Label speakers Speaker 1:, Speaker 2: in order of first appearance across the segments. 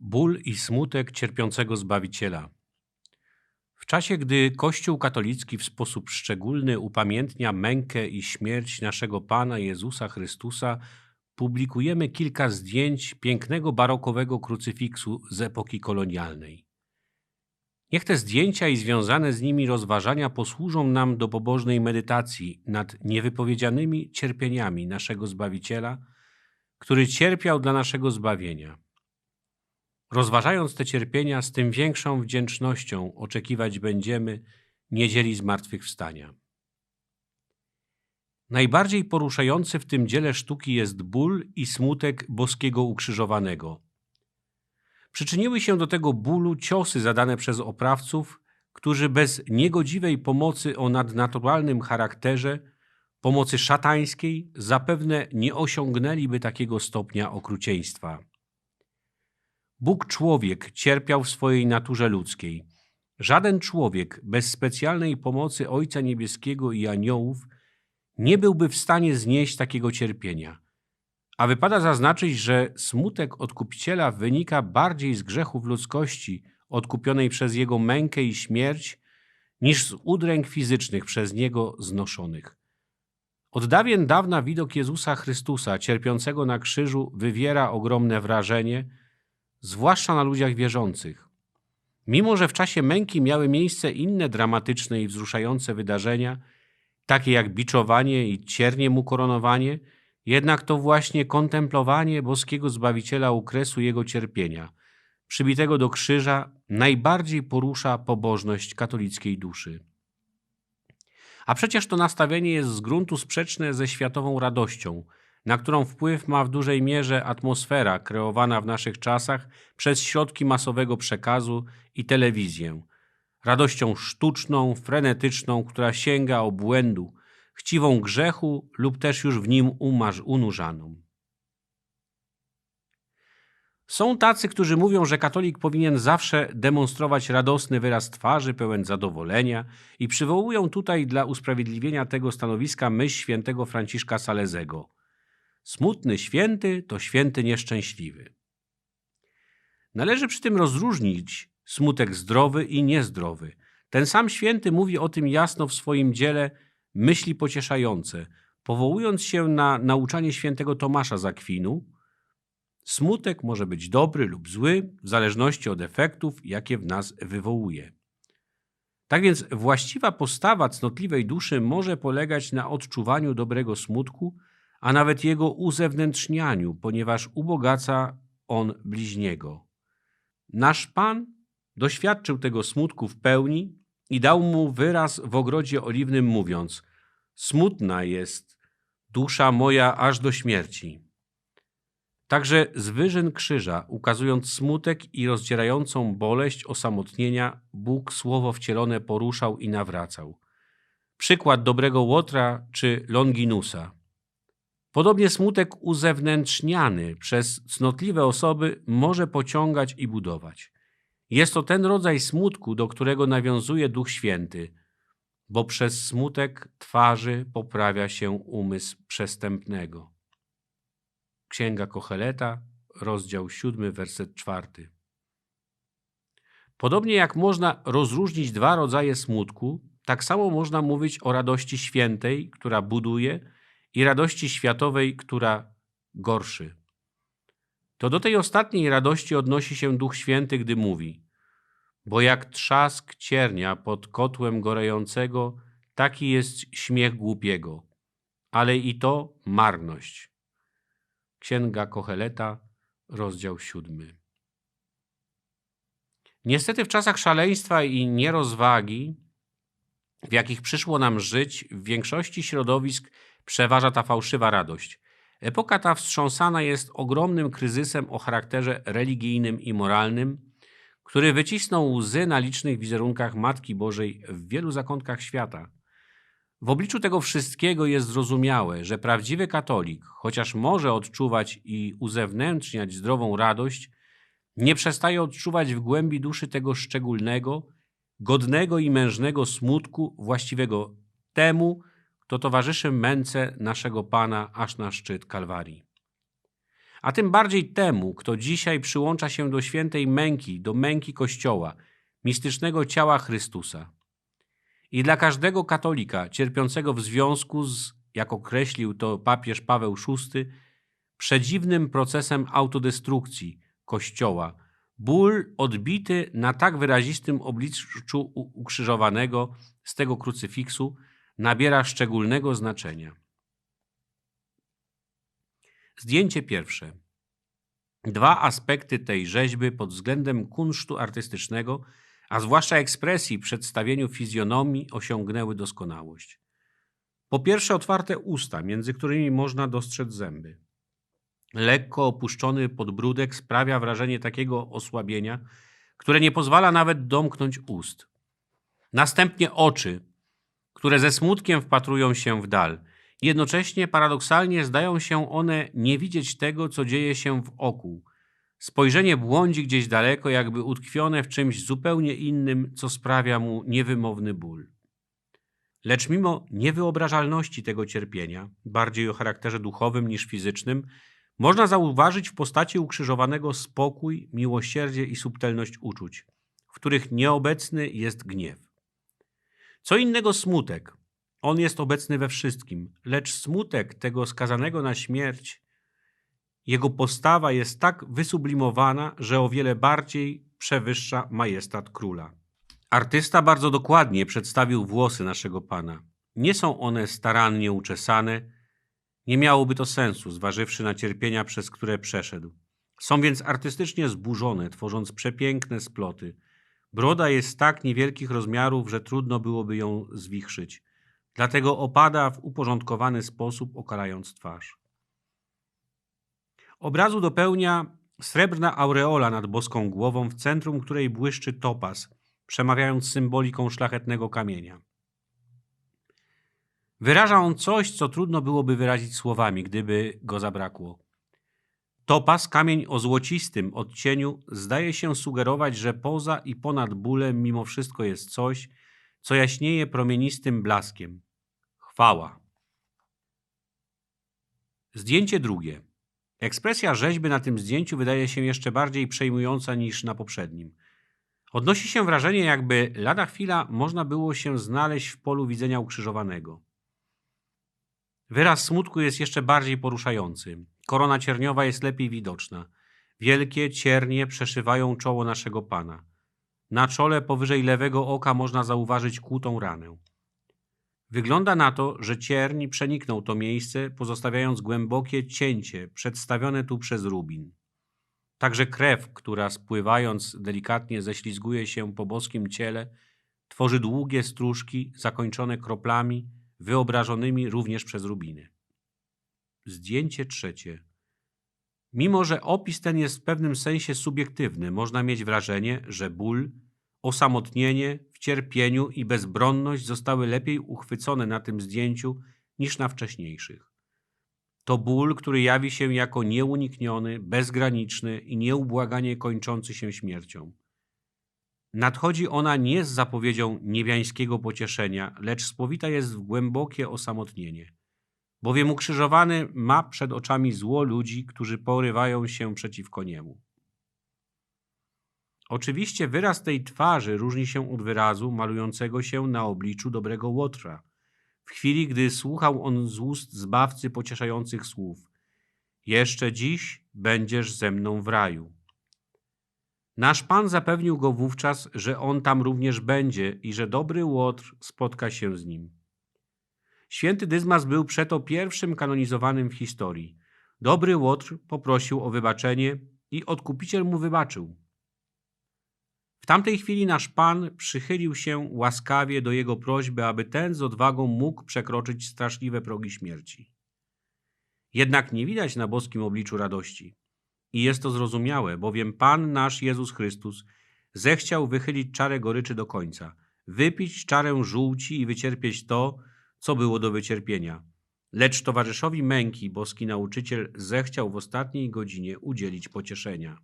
Speaker 1: Ból i smutek cierpiącego Zbawiciela. W czasie, gdy Kościół katolicki w sposób szczególny upamiętnia mękę i śmierć naszego Pana Jezusa Chrystusa, publikujemy kilka zdjęć pięknego barokowego krucyfiksu z epoki kolonialnej. Niech te zdjęcia i związane z nimi rozważania posłużą nam do pobożnej medytacji nad niewypowiedzianymi cierpieniami naszego Zbawiciela, który cierpiał dla naszego zbawienia. Rozważając te cierpienia, z tym większą wdzięcznością oczekiwać będziemy niedzieli zmartwychwstania. Najbardziej poruszający w tym dziele sztuki jest ból i smutek boskiego ukrzyżowanego. Przyczyniły się do tego bólu ciosy zadane przez oprawców, którzy bez niegodziwej pomocy o nadnaturalnym charakterze, pomocy szatańskiej, zapewne nie osiągnęliby takiego stopnia okrucieństwa. Bóg człowiek cierpiał w swojej naturze ludzkiej. Żaden człowiek bez specjalnej pomocy Ojca Niebieskiego i aniołów nie byłby w stanie znieść takiego cierpienia. A wypada zaznaczyć, że smutek odkupiciela wynika bardziej z grzechów ludzkości odkupionej przez jego mękę i śmierć, niż z udręk fizycznych przez niego znoszonych. Od dawien dawna widok Jezusa Chrystusa cierpiącego na krzyżu wywiera ogromne wrażenie, zwłaszcza na ludziach wierzących. Mimo, że w czasie męki miały miejsce inne dramatyczne i wzruszające wydarzenia, takie jak biczowanie i ciernie mu koronowanie, jednak to właśnie kontemplowanie boskiego Zbawiciela u kresu jego cierpienia, przybitego do krzyża, najbardziej porusza pobożność katolickiej duszy. A przecież to nastawienie jest z gruntu sprzeczne ze światową radością, na którą wpływ ma w dużej mierze atmosfera kreowana w naszych czasach przez środki masowego przekazu i telewizję. Radością sztuczną, frenetyczną, która sięga obłędu, chciwą grzechu lub też już w nim umarz, unurzaną. Są tacy, którzy mówią, że katolik powinien zawsze demonstrować radosny wyraz twarzy, pełen zadowolenia i przywołują tutaj dla usprawiedliwienia tego stanowiska myśl świętego Franciszka Salezego. Smutny święty to święty nieszczęśliwy. Należy przy tym rozróżnić smutek zdrowy i niezdrowy. Ten sam święty mówi o tym jasno w swoim dziele Myśli pocieszające, powołując się na nauczanie świętego Tomasza z Akwinu, Smutek może być dobry lub zły, w zależności od efektów, jakie w nas wywołuje. Tak więc właściwa postawa cnotliwej duszy może polegać na odczuwaniu dobrego smutku, a nawet jego uzewnętrznianiu, ponieważ ubogaca on bliźniego. Nasz Pan doświadczył tego smutku w pełni i dał mu wyraz w ogrodzie oliwnym, mówiąc: Smutna jest dusza moja aż do śmierci. Także z wyżyn krzyża, ukazując smutek i rozdzierającą boleść osamotnienia, Bóg słowo wcielone poruszał i nawracał. Przykład dobrego Łotra czy Longinusa. Podobnie smutek uzewnętrzniany przez cnotliwe osoby może pociągać i budować. Jest to ten rodzaj smutku, do którego nawiązuje Duch Święty, bo przez smutek twarzy poprawia się umysł przestępnego. Księga Kocheleta, rozdział 7, werset 4. Podobnie jak można rozróżnić dwa rodzaje smutku, tak samo można mówić o radości świętej, która buduje, i radości światowej, która gorszy. To do tej ostatniej radości odnosi się Duch Święty, gdy mówi: Bo jak trzask ciernia pod kotłem gorejącego, taki jest śmiech głupiego, ale i to marność. Księga Kocheleta, rozdział siódmy. Niestety w czasach szaleństwa i nierozwagi, w jakich przyszło nam żyć, w większości środowisk przeważa ta fałszywa radość. Epoka ta wstrząsana jest ogromnym kryzysem o charakterze religijnym i moralnym, który wycisnął łzy na licznych wizerunkach Matki Bożej w wielu zakątkach świata – w obliczu tego wszystkiego jest zrozumiałe, że prawdziwy katolik, chociaż może odczuwać i uzewnętrzniać zdrową radość, nie przestaje odczuwać w głębi duszy tego szczególnego, godnego i mężnego smutku właściwego temu, kto towarzyszy męce naszego Pana aż na szczyt Kalwarii. a tym bardziej temu, kto dzisiaj przyłącza się do świętej męki, do męki Kościoła, mistycznego ciała Chrystusa. I dla każdego katolika cierpiącego w związku z, jak określił to papież Paweł VI, przedziwnym procesem autodestrukcji Kościoła, ból odbity na tak wyrazistym obliczu ukrzyżowanego z tego krucyfiksu nabiera szczególnego znaczenia. Zdjęcie pierwsze. Dwa aspekty tej rzeźby pod względem kunsztu artystycznego, a zwłaszcza ekspresji przedstawieniu fizjonomii osiągnęły doskonałość. Po pierwsze otwarte usta, między którymi można dostrzec zęby. Lekko opuszczony podbródek sprawia wrażenie takiego osłabienia, które nie pozwala nawet domknąć ust. Następnie oczy, które ze smutkiem wpatrują się w dal. Jednocześnie paradoksalnie zdają się one nie widzieć tego, co dzieje się w oku. Spojrzenie błądzi gdzieś daleko, jakby utkwione w czymś zupełnie innym, co sprawia mu niewymowny ból. Lecz mimo niewyobrażalności tego cierpienia, bardziej o charakterze duchowym niż fizycznym, można zauważyć w postaci ukrzyżowanego spokój, miłosierdzie i subtelność uczuć, w których nieobecny jest gniew. Co innego smutek. On jest obecny we wszystkim, lecz smutek tego skazanego na śmierć, jego postawa jest tak wysublimowana, że o wiele bardziej przewyższa majestat króla. Artysta bardzo dokładnie przedstawił włosy naszego pana. Nie są one starannie uczesane, nie miałoby to sensu, zważywszy na cierpienia, przez które przeszedł. Są więc artystycznie zburzone, tworząc przepiękne sploty. Broda jest tak niewielkich rozmiarów, że trudno byłoby ją zwichrzyć. Dlatego opada w uporządkowany sposób, okalając twarz. Obrazu dopełnia srebrna aureola nad boską głową, w centrum której błyszczy topas, przemawiając symboliką szlachetnego kamienia. Wyraża on coś, co trudno byłoby wyrazić słowami, gdyby go zabrakło. Topas, kamień o złocistym odcieniu, zdaje się sugerować, że poza i ponad bólem mimo wszystko jest coś, co jaśnieje promienistym blaskiem. Chwała. Zdjęcie drugie. Ekspresja rzeźby na tym zdjęciu wydaje się jeszcze bardziej przejmująca niż na poprzednim. Odnosi się wrażenie, jakby lada chwila można było się znaleźć w polu widzenia ukrzyżowanego. Wyraz smutku jest jeszcze bardziej poruszający. Korona cierniowa jest lepiej widoczna. Wielkie ciernie przeszywają czoło naszego Pana. Na czole powyżej lewego oka można zauważyć kłutą ranę. Wygląda na to, że cierń przeniknął to miejsce, pozostawiając głębokie cięcie przedstawione tu przez rubin. Także krew, która spływając delikatnie ześlizguje się po boskim ciele, tworzy długie stróżki zakończone kroplami, wyobrażonymi również przez rubiny. Zdjęcie trzecie. Mimo, że opis ten jest w pewnym sensie subiektywny, można mieć wrażenie, że ból, osamotnienie w cierpieniu i bezbronność zostały lepiej uchwycone na tym zdjęciu niż na wcześniejszych. To ból, który jawi się jako nieunikniony, bezgraniczny i nieubłaganie kończący się śmiercią. Nadchodzi ona nie z zapowiedzią niebiańskiego pocieszenia, lecz spowita jest w głębokie osamotnienie. Bowiem ukrzyżowany ma przed oczami zło ludzi, którzy porywają się przeciwko niemu. Oczywiście wyraz tej twarzy różni się od wyrazu malującego się na obliczu dobrego Łotra, w chwili, gdy słuchał on z ust Zbawcy pocieszających słów. Jeszcze dziś będziesz ze mną w raju. Nasz Pan zapewnił go wówczas, że on tam również będzie i że dobry Łotr spotka się z nim. Święty Dyzmas był przeto pierwszym kanonizowanym w historii. Dobry Łotr poprosił o wybaczenie i odkupiciel mu wybaczył. W tamtej chwili nasz Pan przychylił się łaskawie do jego prośby, aby ten z odwagą mógł przekroczyć straszliwe progi śmierci. Jednak nie widać na boskim obliczu radości. I jest to zrozumiałe, bowiem Pan nasz Jezus Chrystus zechciał wychylić czarę goryczy do końca, wypić czarę żółci i wycierpieć to, co było do wycierpienia. Lecz towarzyszowi męki boski nauczyciel zechciał w ostatniej godzinie udzielić pocieszenia.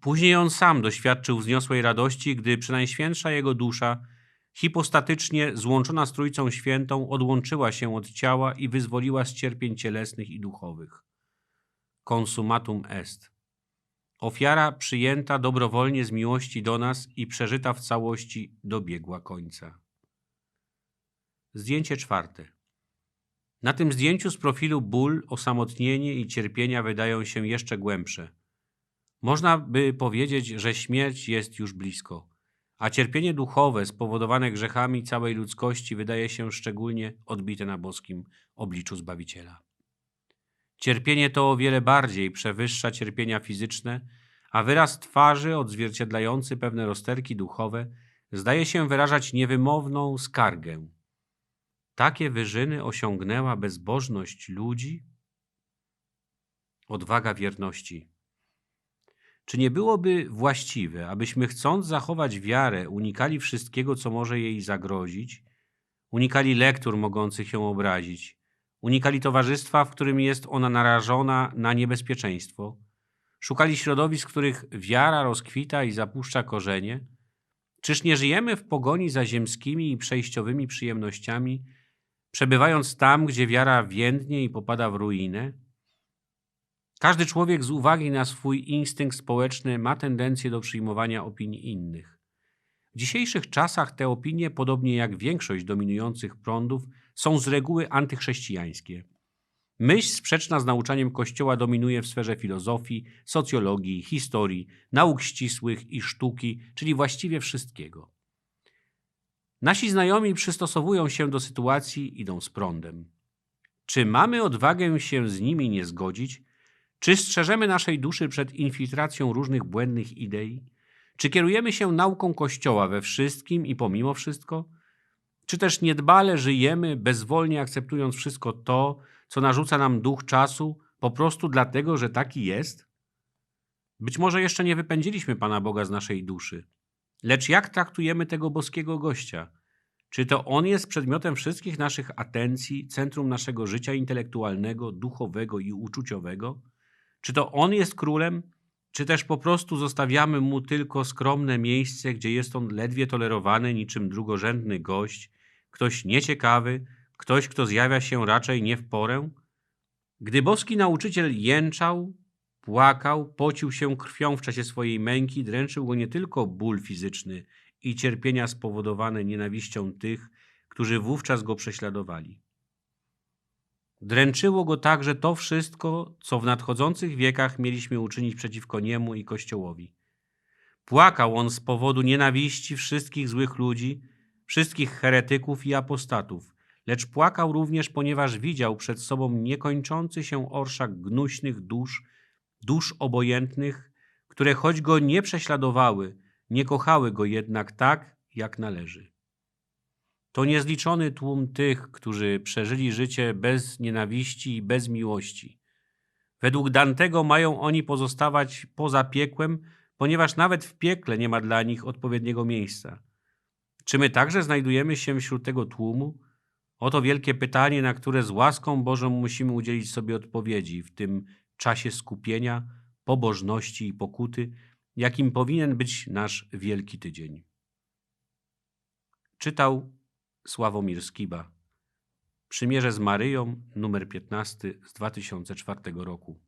Speaker 1: Później on sam doświadczył wzniosłej radości, gdy przenajświętsza jego dusza, hipostatycznie złączona z Trójcą Świętą, odłączyła się od ciała i wyzwoliła z cierpień cielesnych i duchowych. Consumatum est. Ofiara przyjęta dobrowolnie z miłości do nas i przeżyta w całości dobiegła końca. Zdjęcie czwarte. Na tym zdjęciu z profilu ból, osamotnienie i cierpienia wydają się jeszcze głębsze. Można by powiedzieć, że śmierć jest już blisko, a cierpienie duchowe spowodowane grzechami całej ludzkości wydaje się szczególnie odbite na boskim obliczu Zbawiciela. Cierpienie to o wiele bardziej przewyższa cierpienia fizyczne, a wyraz twarzy odzwierciedlający pewne rozterki duchowe zdaje się wyrażać niewymowną skargę. Takie wyżyny osiągnęła bezbożność ludzi? Odwaga wierności. Czy nie byłoby właściwe, abyśmy chcąc zachować wiarę, unikali wszystkiego, co może jej zagrozić, unikali lektur mogących ją obrazić, unikali towarzystwa, w którym jest ona narażona na niebezpieczeństwo, szukali środowisk, w których wiara rozkwita i zapuszcza korzenie? Czyż nie żyjemy w pogoni za ziemskimi i przejściowymi przyjemnościami, przebywając tam, gdzie wiara więdnie i popada w ruinę? Każdy człowiek z uwagi na swój instynkt społeczny ma tendencję do przyjmowania opinii innych. W dzisiejszych czasach te opinie, podobnie jak większość dominujących prądów, są z reguły antychrześcijańskie. Myśl sprzeczna z nauczaniem Kościoła dominuje w sferze filozofii, socjologii, historii, nauk ścisłych i sztuki, czyli właściwie wszystkiego. Nasi znajomi przystosowują się do sytuacji, idą z prądem. Czy mamy odwagę się z nimi nie zgodzić? Czy strzeżemy naszej duszy przed infiltracją różnych błędnych idei? Czy kierujemy się nauką Kościoła we wszystkim i pomimo wszystko? Czy też niedbale żyjemy, bezwolnie akceptując wszystko to, co narzuca nam duch czasu, po prostu dlatego, że taki jest? Być może jeszcze nie wypędziliśmy Pana Boga z naszej duszy. Lecz jak traktujemy tego boskiego gościa? Czy to on jest przedmiotem wszystkich naszych atencji, centrum naszego życia intelektualnego, duchowego i uczuciowego? Czy to on jest królem, czy też po prostu zostawiamy mu tylko skromne miejsce, gdzie jest on ledwie tolerowany niczym drugorzędny gość, ktoś nieciekawy, ktoś, kto zjawia się raczej nie w porę? Gdy boski nauczyciel jęczał, płakał, pocił się krwią w czasie swojej męki, dręczył go nie tylko ból fizyczny i cierpienia spowodowane nienawiścią tych, którzy wówczas go prześladowali. Dręczyło go także to wszystko, co w nadchodzących wiekach mieliśmy uczynić przeciwko niemu i Kościołowi. Płakał on z powodu nienawiści wszystkich złych ludzi, wszystkich heretyków i apostatów, lecz płakał również, ponieważ widział przed sobą niekończący się orszak gnuśnych dusz, dusz obojętnych, które choć go nie prześladowały, nie kochały go jednak tak, jak należy. To niezliczony tłum tych, którzy przeżyli życie bez nienawiści i bez miłości. Według Dantego mają oni pozostawać poza piekłem, ponieważ nawet w piekle nie ma dla nich odpowiedniego miejsca. Czy my także znajdujemy się wśród tego tłumu? Oto wielkie pytanie, na które z łaską Bożą musimy udzielić sobie odpowiedzi w tym czasie skupienia, pobożności i pokuty, jakim powinien być nasz Wielki Tydzień. Czytał Sławomir Skiba. Przymierze z Maryją, numer 15 z 2004 roku.